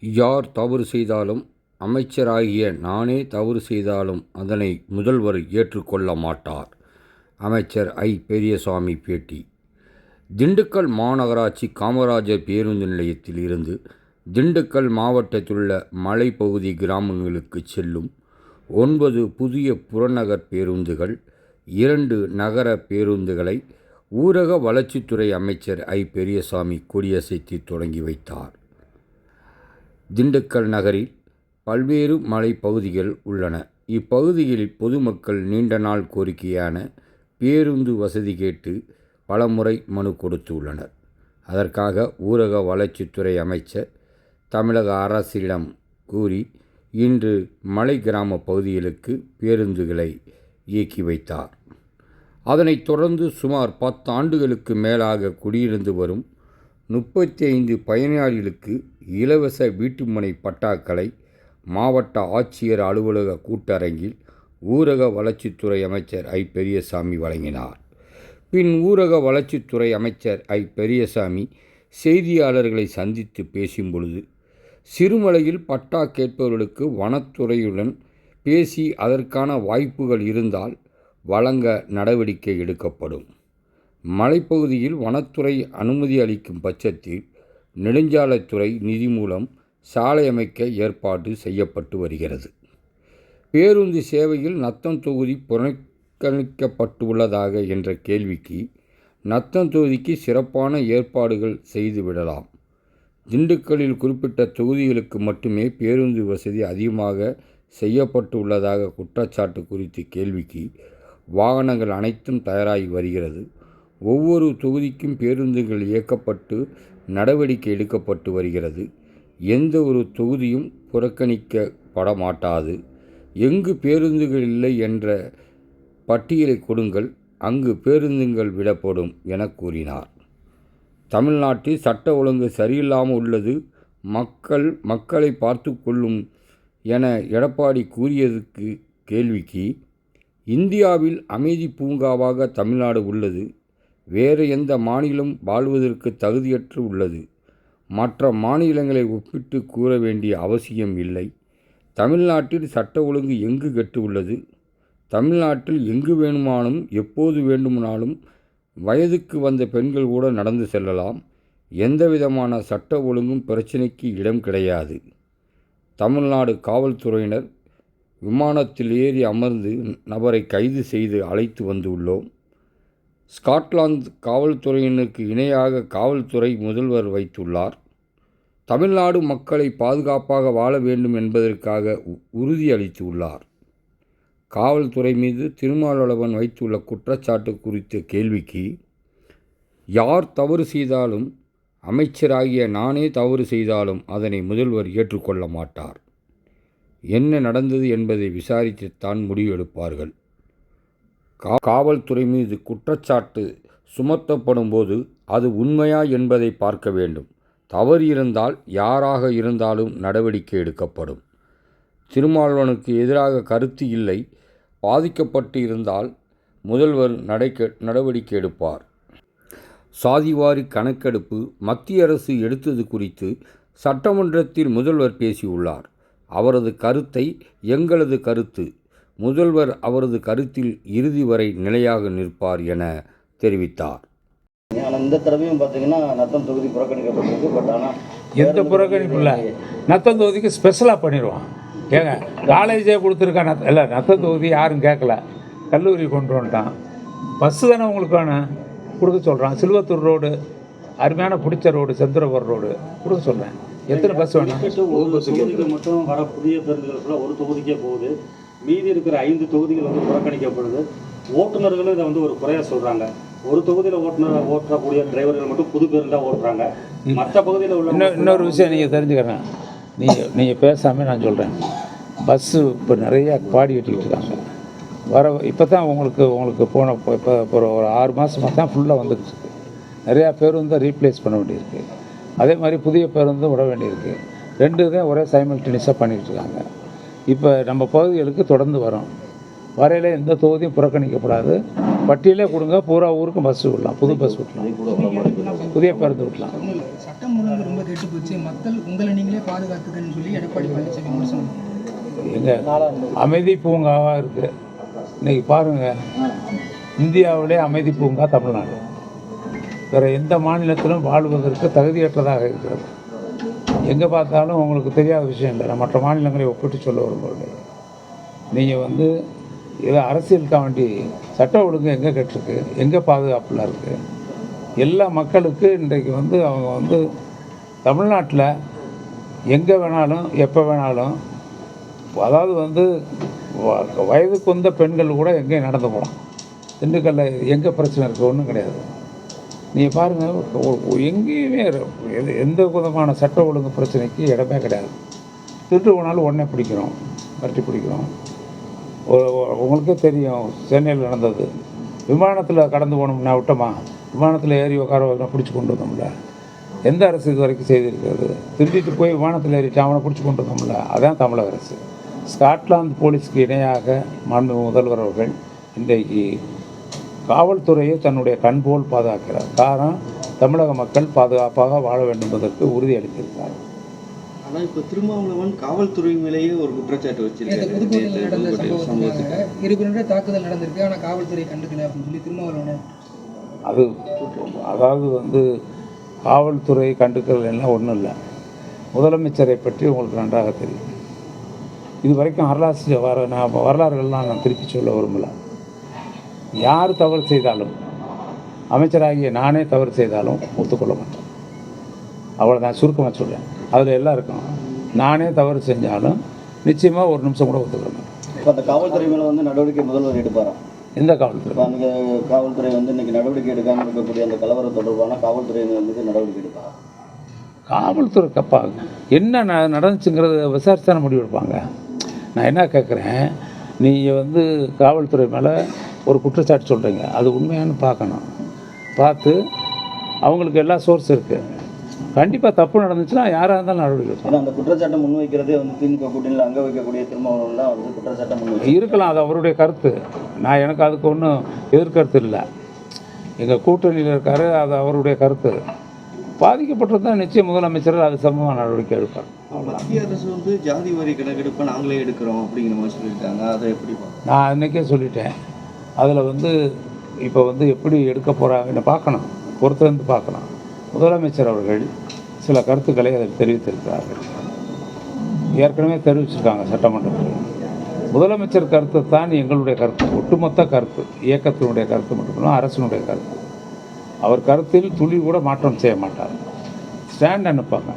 யார் தவறு செய்தாலும் அமைச்சராகிய நானே தவறு செய்தாலும் அதனை முதல்வர் ஏற்றுக்கொள்ள மாட்டார். அமைச்சர் ஐ. பெரியசாமி பேட்டி. திண்டுக்கல் மாநகராட்சி காமராஜர் பேருந்து நிலையத்தில் இருந்து திண்டுக்கல் மாவட்டத்திலுள்ள மலைப்பகுதி கிராமங்களுக்கு செல்லும் ஒன்பது புதிய புறநகர் பேருந்துகள் இரண்டு நகர பேருந்துகளை ஊரக வளர்ச்சித்துறை அமைச்சர் ஐ. பெரியசாமி கொடியசைத்து தொடங்கி வைத்தார். திண்டுக்கல் நகரில் பல்வேறு மலைப்பகுதிகள் உள்ளன. இப்பகுதியில் பொதுமக்கள் நீண்ட நாள் கோரிக்கையான பேருந்து வசதி கேட்டு பலமுறை மனு கொடுத்துள்ளனர். அதற்காக ஊரக வளர்ச்சித்துறை அமைச்சர் தமிழக அரசிடம் கூறி இன்று மலை கிராம பகுதிகளுக்கு பேருந்துகளை இயக்கி வைத்தார். அதனைத் தொடர்ந்து சுமார் பத்து ஆண்டுகளுக்கு மேலாக குடியிருந்து வரும் முப்பத்தி ஐந்து பயனாளிகளுக்கு இலவச வீட்டுமனை பட்டாக்களை மாவட்ட ஆட்சியர் அலுவலக கூட்டரங்கில் ஊரக வளர்ச்சித்துறை அமைச்சர் ஐ. பெரியசாமி வழங்கினார். பின் ஊரக வளர்ச்சித்துறை அமைச்சர் ஐ. பெரியசாமி செய்தியாளர்களை சந்தித்து பேசும் பொழுது சிறுமலையில் பட்டா கேட்பவர்களுக்கு வனத்துறையுடன் பேசி அதற்கான வாய்ப்புகள் இருந்தால் வழங்க நடவடிக்கை எடுக்கப்படும். மலைப்பகுதியில் வனத்துறை அனுமதி அளிக்கும் பட்சத்தில் நெடுஞ்சாலைத்துறை நிதி மூலம் சாலை அமைக்க ஏற்பாடு செய்யப்பட்டு வருகிறது. பேருந்து சேவையில் நத்தம் தொகுதி புறக்கணிக்கப்பட்டுள்ளதாக என்ற கேள்விக்கு நத்தம் தொகுதிக்கு சிறப்பான ஏற்பாடுகள் செய்து விடலாம். திண்டுக்கல்லில் குறிப்பிட்ட தொகுதிகளுக்கு மட்டுமே பேருந்து வசதி அதிகமாக செய்யப்பட்டுள்ளதாக குற்றச்சாட்டு குறித்த கேள்விக்கு வாகனங்கள் அனைத்தும் தயாராகி வருகிறது. ஒவ்வொரு தொகுதிக்கும் பேருந்துகள் இயக்கப்பட்டு நடவடிக்கை எடுக்கப்பட்டு வருகிறது. எந்த ஒரு தொகுதியும் புறக்கணிக்கப்பட மாட்டாது எங்கு பேருந்துகள் இல்லை என்ற பட்டியலை கொடுங்கள் அங்கு பேருந்துகள் விடப்படும் என கூறினார். தமிழ்நாட்டில் சட்ட ஒழுங்கு சரியில்லாமல் உள்ளது மக்கள் மக்களை பார்த்து கொள்ளும் என எடப்பாடி கூறியதுக்கு கேள்விக்கு இந்தியாவில் அமைதி பூங்காவாக தமிழ்நாடு உள்ளது வேறு எந்த மாநிலம் வாழ்வதற்கு தகுதியற்று உள்ளது. மற்ற மாநிலங்களை ஒப்பிட்டு கூற வேண்டிய அவசியம் இல்லை. தமிழ்நாட்டில் சட்ட ஒழுங்கு எங்கு கெட்டு உள்ளது? தமிழ்நாட்டில் எங்கு வேணுமானும் எப்போது வேண்டுமானாலும் வயதுக்கு வந்த பெண்கள் கூட நடந்து செல்லலாம். எந்த விதமான சட்ட ஒழுங்கும் பிரச்சினைக்கு இடம் கிடையாது. தமிழ்நாடு காவல்துறையினர் விமானத்தில் ஏறி அமர்ந்து நபரை கைது செய்து அழைத்து வந்துள்ளோம். ஸ்காட்லாந்து காவல்துறையினருக்கு இணையாக காவல்துறை முதல்வர் வைத்துள்ளார். தமிழ்நாடு மக்களை பாதுகாப்பாக வாழ வேண்டும் என்பதற்காக உறுதியளித்துள்ளார். காவல்துறை மீது திருமாவளவன் வைத்துள்ள குற்றச்சாட்டு குறித்த கேள்விக்கு யார் தவறு செய்தாலும் அமைச்சராகிய நானே தவறு செய்தாலும் அதனை முதல்வர் ஏற்றுக்கொள்ள மாட்டார். என்ன நடந்தது என்பதை விசாரித்துத்தான் முடிவெடுப்பார்கள். காவல்துறை மீது குற்றச்சாட்டு சுமத்தப்படும் போது அது உண்மையா என்பதை பார்க்க வேண்டும். தவறு இருந்தால் யாராக இருந்தாலும் நடவடிக்கை எடுக்கப்படும். திருமாவளவனுக்கு எதிராக கருத்து இல்லை. பாதிக்கப்பட்டு இருந்தால் முதல்வர் நடைக்க நடவடிக்கை எடுப்பார். சாதிவாரி கணக்கெடுப்பு மத்திய அரசு எடுத்தது குறித்து சட்டமன்றத்தில் முதல்வர் பேசியுள்ளார். அவரது கருத்தை எங்களது கருத்து. முதல்வர் அவரது கருத்தில் இறுதி வரை நிலையாக நிற்பார் என தெரிவித்தார். ஆனால் இந்த தடவையும் பார்த்தீங்கன்னா நத்தம் தொகுதி புறக்கணிக்கப்பட்டிருக்கு. பட் ஆனால் எந்த புறக்கணிப்பு இல்லை. நத்தம் தொகுதிக்கு ஸ்பெஷலாக பண்ணிடுவான். ஏங்க காலேஜே கொடுத்துருக்கா நத்த இல்லை நத்தம் தொகுதி யாரும் கேட்கல. கல்லூரி கொண்டு வந்துட்டான். பஸ்ஸு தானே உங்களுக்கு வேணும் கொடுக்க சொல்கிறான் சில்வத்தூர் ரோடு அருமையான பிடிச்ச ரோடு செந்துரபுரம் ரோடு கொடுக்க சொல்கிறேன் எத்தனை பஸ் வேணும்? மட்டும் வர புதிய பேருந்துகள் ஒரு தொகுதிக்கே போகுது. மீதி இருக்கிற ஐந்து தொகுதிகள் வந்து புறக்கணிக்கப்படுது. ஓட்டுநர்களும் இதை வந்து ஒரு குறையாக சொல்றாங்க. ஒரு தொகுதியில் ஓட்டுநர் ஓட்டக்கூடிய டிரைவர்கள் மட்டும் புது பேருந்தாக ஓட்டுறாங்க. மற்ற பகுதியில் உள்ள இன்னொரு விஷயம் நீங்கள் தெரிஞ்சுக்கிறேன். நீங்கள் நீங்கள் பேசாமல் நான் சொல்கிறேன் பஸ்ஸு இப்போ நிறையா பாடி வெட்டிக்கிட்டு இருக்காங்க. வர இப்போ தான் உங்களுக்கு உங்களுக்கு போன இப்போ இப்போ ஒரு ஆறு மாதமாக தான் ஃபுல்லாக வந்துருச்சு. நிறையா பேருந்து ரீப்ளேஸ் பண்ண வேண்டியிருக்கு. அதே மாதிரி புதிய பேருந்து விட வேண்டியிருக்கு. ரெண்டு தான் ஒரே சைமல்டேனியஸாக பண்ணிகிட்டு இருக்காங்க. இப்போ நம்ம பகுதிகளுக்கு தொடர்ந்து வரோம். வரையில் எந்த தொகுதியும் புறக்கணிக்கப்படாது. பட்டியலே கொடுங்க பூரா ஊருக்கும் பஸ் விடலாம் புது பஸ் விடலாம். புதிய பேருந்து விடலாம். ஒழுங்கு ரொம்ப கெட்டு போச்சு. மக்கள் உங்களை நீங்களே பாதுகாத்துக்கன்னு சொல்லி எடப்பாடி பழனிசாமி எங்க? அமைதி பூங்காவாக இருக்குது இன்னைக்கு பாருங்கள் இந்தியாவிலே அமைதி பூங்கா தமிழ்நாடு. வேறு எந்த மாநிலத்திலும் வாழ்வதற்கு தகுதியற்றதாக இருக்கிறது. எங்கே பார்த்தாலும் உங்களுக்கு தெரியாத விஷயம் இல்லை. நான் மற்ற மாநிலங்களை ஒப்பிட்டு சொல்ல விரும்பவில்லை நீங்கள் வந்து ஏதோ அரசியலுக்காக வேண்டி சட்ட ஒழுங்கு எங்கே கெட்டிருக்கு? எங்கே பாதுகாப்பில் இருக்குது எல்லா மக்களுக்கு இன்றைக்கு வந்து அவங்க வந்து தமிழ்நாட்டில் எங்கே வேணாலும் எப்போ வேணாலும் அதாவது வந்து வ- வயதுக்கு வந்த பெண்கள் கூட எங்கேயும் நடந்து போகலாம். திண்டுக்கல்ல எங்கே பிரச்சனை இருக்குது ஒன்றும் கிடையாது. நீங்கள் பாருங்கள் எங்கேயுமே எது- எந்த விதமான சட்ட ஒழுங்கு பிரச்சனைக்கு இடமே கிடையாது. திருட்டு போனாலும் உடனே பிடிக்கிறோம் வரட்டி பிடிக்கிறோம். உங்களுக்கே தெரியும் சென்னையில் நடந்தது. விமானத்தில் கடந்து போனோம்னா விட்டோமா? விமானத்தில் ஏறி உட்கார பிடிச்சி கொண்டு வந்தோம்ல. எந்த அரசு இது வரைக்கும் செய்திருக்கிறது? திருடிட்டு போய் விமானத்தில் ஏறிட்டு அவனை பிடிச்சி கொண்டு வந்தோம்ல. அதான் தமிழக அரசு. ஸ்காட்லாந்து போலீஸ்க்கு இணையாக மாண்பு முதல்வர் அவர்கள் இன்றைக்கு காவல்துறையை தன்னுடைய கண் போல் பாதுகாக்கிறார். காரணம் தமிழக மக்கள் பாதுகாப்பாக வாழ வேண்டும் என்பதற்கு உறுதியளித்திருக்கிறார். ஆனா இப்ப திருமாவளவன் காவல்துறை மேலேயே ஒரு குற்றச்சாட்டு வச்சிருக்காரு. இருக்கிற தாக்குதல் நடந்திருக்கு. ஆனால் காவல்துறை கண்டுக்கல அப்படின்னு சொல்லி திருமாவளவன் அது அதாவது வந்து காவல்துறை கண்டுக்கிறது எல்லாம் ஒன்றும் இல்லை. முதலமைச்சரை பற்றி உங்களுக்கு நன்றாக தெரியும். இது வரைக்கும் வரலாற்று வர நான் வரலாறுகள்லாம் நான் திருப்பி சொல்ல விரும்பல. யார் தவறு செய்தாலும் அமைச்சராகிய நானே தவறு செய்தாலும் ஒத்துக்கொள்ள மாட்டேன். அவ்வளோ நான் சுருக்கமாக சொல்றேன். அதில் எல்லாம் இருக்கும். நானே தவறு செஞ்சாலும் நிச்சயமாக ஒரு நிமிஷம் கூட ஒத்துக்க மாட்டேன். இப்போ அந்த காவல்துறை மேலே வந்து நடவடிக்கை முதல்வர் எடுப்பாராம் எந்த காவல்துறை? அந்த காவல்துறை வந்து இன்னைக்கு நடவடிக்கை எடுக்காமல் இருக்கக்கூடிய அந்த கலவரம் தொடர்பான காவல்துறை மீது நடவடிக்கை எடுப்பாரா காவல்துறை கப்பா என்ன நடந்துச்சுங்கிறத விசாரிச்சு தானே முடிவெடுப்பாங்க நான் என்ன கேட்குறேன் நீங்கள் வந்து காவல்துறை மேலே ஒரு குற்றச்சாட்டு சொல்கிறீங்க அது உண்மையானு பார்க்கணும். பார்த்து அவங்களுக்கு எல்லா சோர்ஸ் இருக்குது கண்டிப்பாக தப்பு நடந்துச்சுன்னா யாராக இருந்தாலும் நடவடிக்கை ஏன்னா அந்த குற்றச்சாட்டை முன்வைக்கிறதே வந்து திமுக கூட்டணியில் அங்க வைக்கக்கூடிய திருமாவளவன் தான் வந்து குற்றச்சாட்டை இருக்கலாம் அது அவருடைய கருத்து. நான் எனக்கு அதுக்கு ஒன்றும் எதிர்கருத்து இல்லை. எங்கள் கூட்டணியில் இருக்காரு அது அவருடைய கருத்து. பாதிக்கப்பட்டிருந்தால் நிச்சயம் முதலமைச்சர் அது சம்பந்தமாக நடவடிக்கை எடுப்பார். மத்திய அரசு வந்து ஜாதி வாரி கணக்கெடுப்பை நாங்களே எடுக்கிறோம் அப்படிங்கிற மாதிரி சொல்லியிருக்காங்க. அதை எப்படி? நான் அன்றைக்கே சொல்லிட்டேன். அதில் வந்து இப்போ வந்து எப்படி எடுக்க போகிறாங்கன்னு பார்க்கணும். பொறுத்திருந்து பார்க்கலாம். முதலமைச்சர் அவர்கள் சில கருத்துக்களை அதில் தெரிவித்திருக்கிறார்கள். ஏற்கனவே தெரிவிச்சிருக்காங்க சட்டமன்றத்தில். முதலமைச்சர் கருத்து தான் எங்களுடைய கருத்து. ஒட்டுமொத்த கருத்து. இயக்கத்தினுடைய கருத்து மட்டுமல்ல அரசினுடைய கருத்து. அவர் கருத்தில் துளி கூட மாற்றம் செய்ய மாட்டார். ஸ்டாண்ட் அனுப்பாங்க.